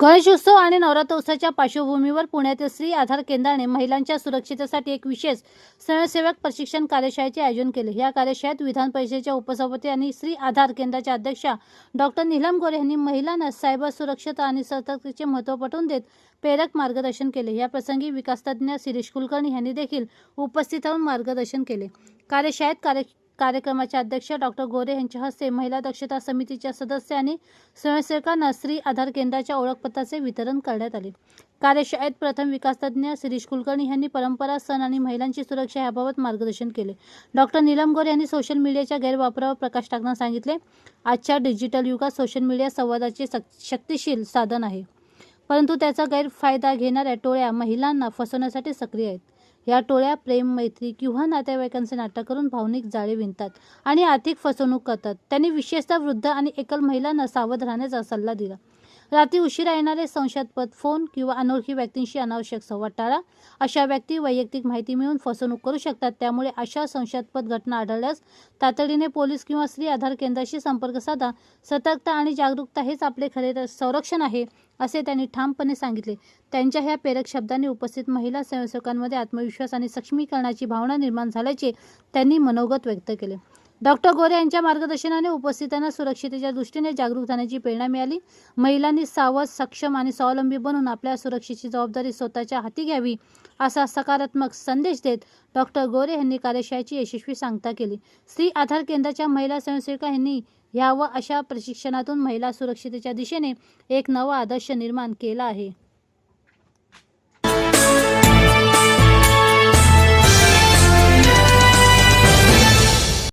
गणेशोत्सव आणि नवरात्रोत्सवाच्या पार्श्वभूमीवर पुण्यातील श्री आधार केंद्राने महिलांच्या सुरक्षितेसाठी एक विशेष स्वयंसेवक प्रशिक्षण कार्यशाळेचे आयोजन केले. या कार्यशाळेत विधान परिषदेच्या उपसभापती आणि श्री आधार केंद्राच्या अध्यक्षा डॉक्टर नीलम गोरे यांनी महिलांना सायबर सुरक्षता आणि सतर्कतेचे महत्त्व पटवून देत प्रेरक मार्गदर्शन केले. या प्रसंगी विकासतज्ञ शिरीष कुलकर्णी यांनी देखील उपस्थित राहून मार्गदर्शन केले. कार्यशाळेत कार्य कार्यक्रमाचे अध्यक्ष डॉक्टर गोरे यांच्या हस्ते महिला दक्षता समितीच्या सदस्य आणि स्वयंसेवकांना श्री आधार केंद्राच्या ओळखपत्राचे वितरण करण्यात आले. कार्यशाळेत प्रथम विकासतज्ञ शिरीष कुलकर्णी यांनी परंपरा सण आणि महिलांची सुरक्षा याबाबत मार्गदर्शन केले. डॉक्टर नीलम गोरे यांनी सोशल मीडियाच्या गैरवापरावर प्रकाश टाकण्यास सांगितले. आजच्या डिजिटल युगात सोशल मीडिया संवादाचे शक्तिशील साधन आहे. परंतु त्याचा गैरफायदा घेणाऱ्या टोळ्या महिलांना फसवण्यासाठी सक्रिय आहेत. या टोळ्या प्रेम मैत्री किंवा नातेवाईकांचे नाटक करून भावनिक जाळे विणतात आणि आर्थिक फसवणूक करतात. त्यांनी विशेषतः वृद्ध आणि एकल महिलांना सावध राहण्याचा सल्ला दिला. रात्री उशिरा येणारे संशयास्पद फोन किंवा अनोळखी व्यक्तींशी अनावश्यक संवाद टाळा. अशा व्यक्ती वैयक्तिक माहिती मिळून फसवणूक करू शकतात. त्यामुळे अशा संशयास्पद घटना आढळल्यास तातडीने पोलीस किंवा स्त्री आधार केंद्राशी संपर्क साधा. सतर्कता आणि जागरूकता हेच आपले खरे संरक्षण आहे असे त्यांनी ठामपणे सांगितले. त्यांच्या ह्या प्रेरक शब्दांनी उपस्थित महिला स्वयंसेवकांमध्ये आत्मविश्वास आणि सक्षमीकरणाची भावना निर्माण झाल्याचे त्यांनी मनोगत व्यक्त केले. डॉक्टर गोरे यांच्या मार्गदर्शनाने उपस्थितांना सुरक्षितेच्या दृष्टीने जागरूक होण्याची प्रेरणा मिळाली. महिलांनी सावध सक्षम आणि स्वावलंबी बनून आपल्या सुरक्षेची जबाबदारी स्वतःच्या हाती घ्यावी असा सकारात्मक संदेश देत डॉक्टर गोरे यांनी कार्यशाळेची यशस्वी सांगता केली. स्त्री आधार केंद्राच्या महिला स्वयंसेविका यांनी ह्या व अशा प्रशिक्षणातून महिला सुरक्षितेच्या दिशेने एक नवा आदर्श निर्माण केला आहे.